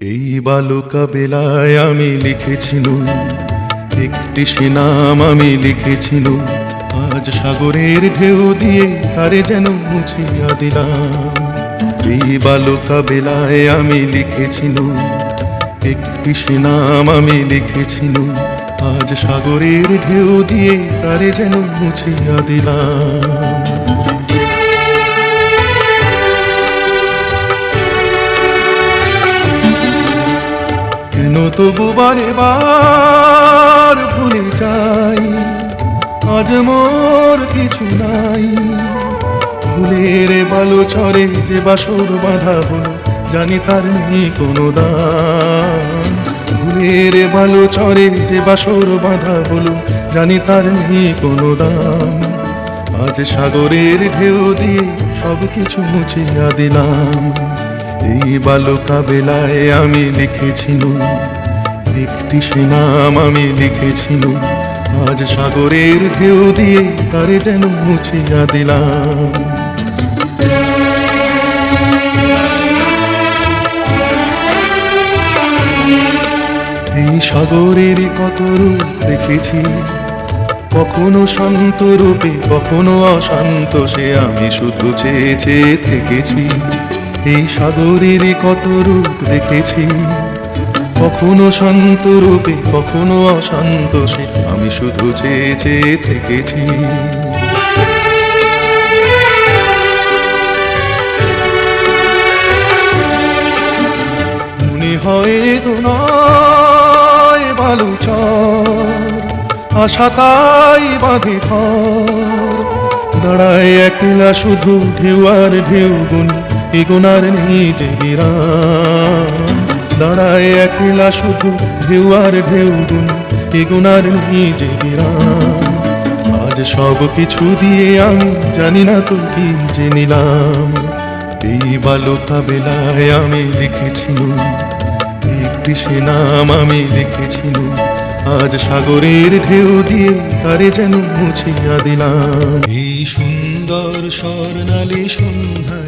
এই বালুকা বেলায় আমি লিখেছিলুম একটি সিনাম আমি লিখেছিলুম আজ সাগরের ঢেউ দিয়ে তারে যেন মুছিয়া দিলাম। এই বালুকা বেলায় আমি লিখেছিলুম একটি সিনাম আমি লিখেছিলুম আজ সাগরের ঢেউ দিয়ে তারে যেন মুছিয়া দিলাম। তবু বারে বার ভুলে যাই? আজ মোর কিছু নাই। ফুলের বালু ছড়ে যে বাসর বাঁধা হলো, জানি তার নেই কোনো দাম। ফুলের বালু ছড়ে যে বাসর বাঁধা হলো, জানি তার নেই কোনো দাম। আজ সাগরের ঢেউ দিয়ে সব কিছু মুছিয়া দিলাম। এই বালুকা বেলায় আমি লিখেছিলুম একটি সিনাম আমি লিখেছিলুম আজ সাগরের ঢেউ দিয়ে তারে যেন মুছিয়া দিলাম। এই সাগরের কত রূপ দেখেছি। কখনো শান্ত রূপে, কখনো অশান্ত, সে আমি শুধু চেয়ে চেয়ে থেকেছি। এই সাগরের কত রূপ দেখেছি? কখনো শান্ত রূপে, কখনো অশান্ত সে আমি শুধু চেয়ে চেয়ে থেকেছি। মনে হয় তো নয় বালু চর আশা তাই বাঁধে ঘর দাঁড়ায় একলা শুধু ঢেউ আর ঢেউ গুন এগোনার নিজে বিরাম দাঁড়ায় একলা শুধু ঢেউ আর ঢেউ গুন এগোনার নিজে বিরাম আজ সব কিছু দিয়ে আমি জানি না তো কি যে নিলাম। এই বালুকা বেলায় আমি লিখেছিলাম একটি সে নাম আমি লিখেছিলাম আজ সাগরের ঢেউ দিয়ে তারে যেন মুছিয়া দিলাম। এই সুন্দর স্বর্ণালী সন্ধ্যায়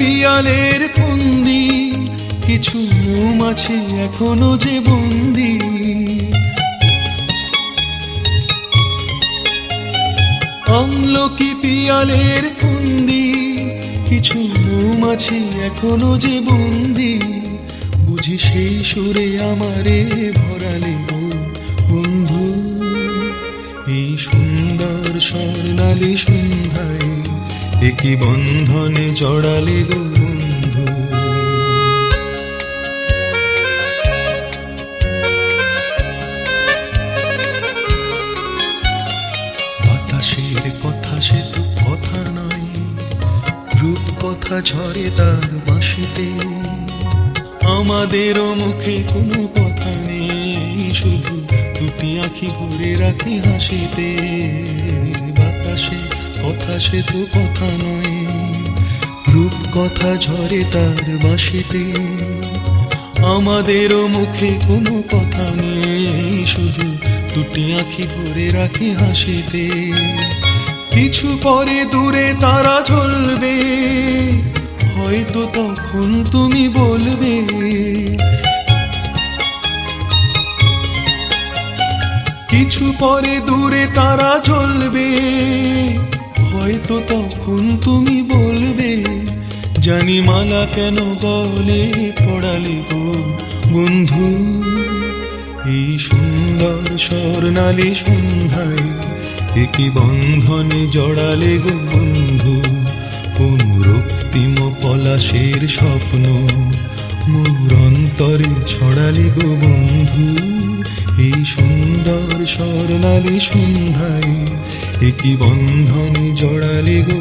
পিয়ালের ফন্দি কিছু মৌমাছি এখনও যে বন্দি। আমলকি পিয়ালের ফন্দি কিছু মৌমাছি এখনও যে বন্দি। বুঝি সেই সুরে আমারে ভরালে বন্ধু। এই সুন্দর স্বর্ণালী সন্ধ্যায় একই বন্ধনে জড়ালে গো বন্ধু। বাতাসের কথা সে তো কথা নয় রূপ কথা ঝরে তার বাঁশিতে। আমাদেরও মুখে কোনো কথা নেই, শুধু দুটি আঁখি ভরে রাখি হাসিতে। বাতাসে কথা সে তো কথা নয়। রূপ কথা ঝরে তার বাঁশিতে। আমাদেরও মুখে কোনো কথা নেই শুধু দুটি আঁখি ভরে রাখি হাসিতে। কিছু পরে দূরে তারা ঝলবে। হয়তো তখন তুমি বলবে, কিছু পরে দূরে তারা জ্বলবে হয়তো তখন তুমি বলবে, জানি মালা কেন বলে পড়ালে গো বন্ধু? এই সুন্দর স্বর্ণালী সন্ধ্যায় একই বন্ধনে জড়ালে গো বন্ধু। কোন রক্তিম পলাশের স্বপ্ন মোর অন্তরে ছড়ালে গো বন্ধু? এই সুন্দর স্বর্ণালী সন্ধ্যায় একটি বন্ধন জড়ালে গো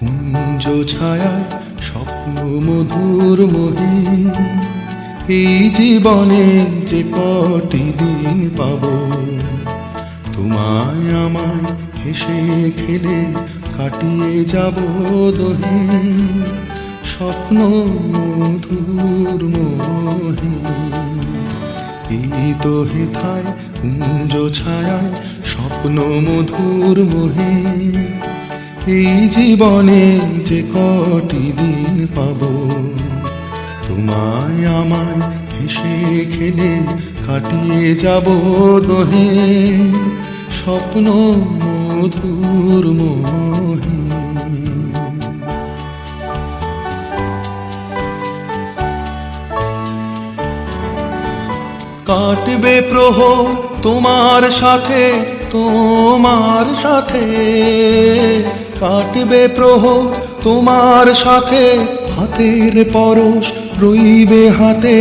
কুঞ্জ ছায় স্বপ্ন মধুর মোহী। এই জীবনে যে কটি দিন পাব, তোমায় আমায় হেসে খেলে কাটিয়ে যাব দহি স্বপ্ন মধুর মহি এই তো হেথায় কুঞ্জ ছায়ায় স্বপ্ন মধুর মোহে এই জীবনে যে কটি দিন পাব তোমায় আমায় হেসে খেলে কাটিয়ে যাব দোহে। স্বপ্ন মধুর মোহে। কাটবে প্রহর তোমার সাথে তোমার সাথে। কাটবে প্রহ তোমার সাথে, হাতের পরশ রইবে হাতে,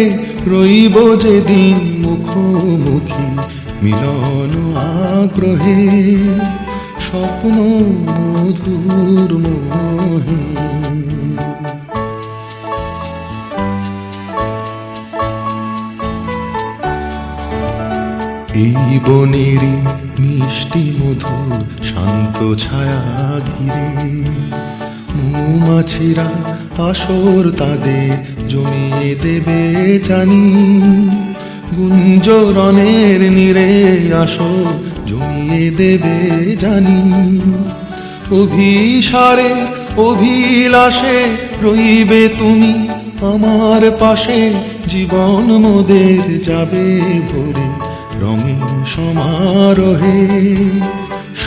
রইব যেদিন মুখোমুখি। মিলন আগ্রহে, স্বপ্ন মধুর মোহে। এই বনের মিষ্টি মধুর, শান্ত ছায়া ঘিরে মৌমাছিরা আসর তাদের জমিয়ে দেবে জানি গুঞ্জরনের নীরে আসর জমিয়ে দেবে জানি। অভিসারে অভিলাষে রইবে তুমি, আমার পাশে জীবন মোদের যাবে ভরে, রঙে সমারোহে।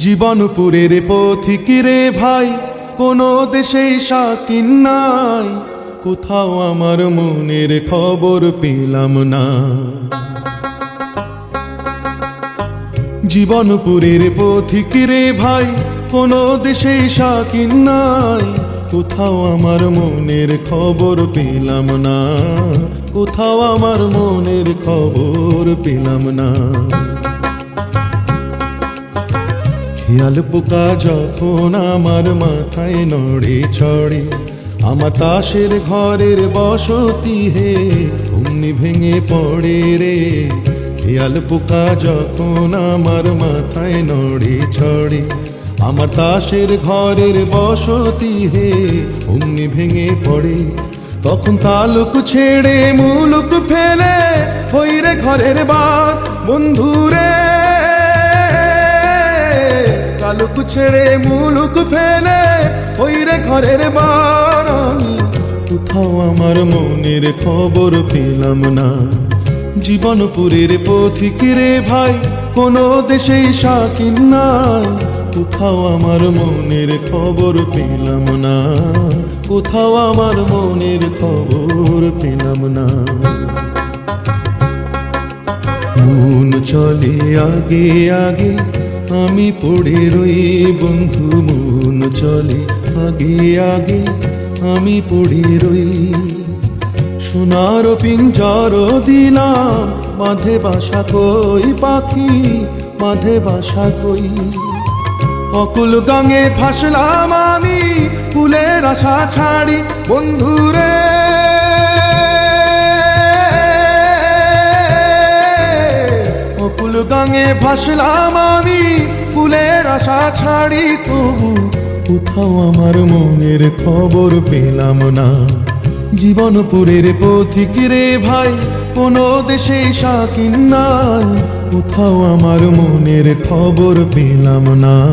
জীবনপুরের পথিকিরে ভাই, কোনো দেশেই শাকিন নাই। কোথাও আমার মনের খবর পেলাম না। জীবনপুরের পথিকিরে ভাই, কোনো দেশেই শাকিন নাই। কোথাও আমার মনের খবর পেলাম না। কোথাও আমার মনের খবর পেলাম না। খেয়াল পোকা যখন আমার মাথায় নড়ে চড়ে আমার তাসের ঘরের বসতি হে, অমনি ভেঙে পড়ে রে। খেয়াল পোকা যখন আমার মাথায় নড়ে চড়ে আমার তাসের ঘরের বসতি হে, অমনি ভেঙে পড়ে। তখন তালুক ছেড়ে মুলুক ফেলে, হইরে ঘরের বার বন্ধুরে কালুক ছেড়ে মুলুক ফেলে, ওই রে ঘরের বার কোথাও আমার মনের খবর পেলাম না। জীবনপুরের পথিক রে ভাই, কোনো দেশেই শাকিন নাই। কোথাও আমার মনের খবর পেলাম না। কোথাও আমার মনের খবর পেলাম না। মন চলে আগে আগে আমি পড়ে রই, বন্ধু, মন চলে। আগে আগে আমি পড়ে রই। সোনার পিঞ্জর দিলাম, মাঝে বাসা কই পাখি, মাঝে বাসা কই। অকুল গাঙে ফাসলাম আমি, ফুলের আশা ছাড়ি, বন্ধুরে। গাঙে ভাসলাম আমি, ফুলের আশা ছাড়ি তবু কোথাও আমার মনের খবর পেলাম না। জীবনপুরের পথিক রে ভাই, কোনো দেশে শাকিন নাই। কোথাও আমার মনের খবর পেলাম না।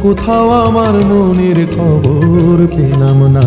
কোথাও আমার মনের খবর পেলাম না।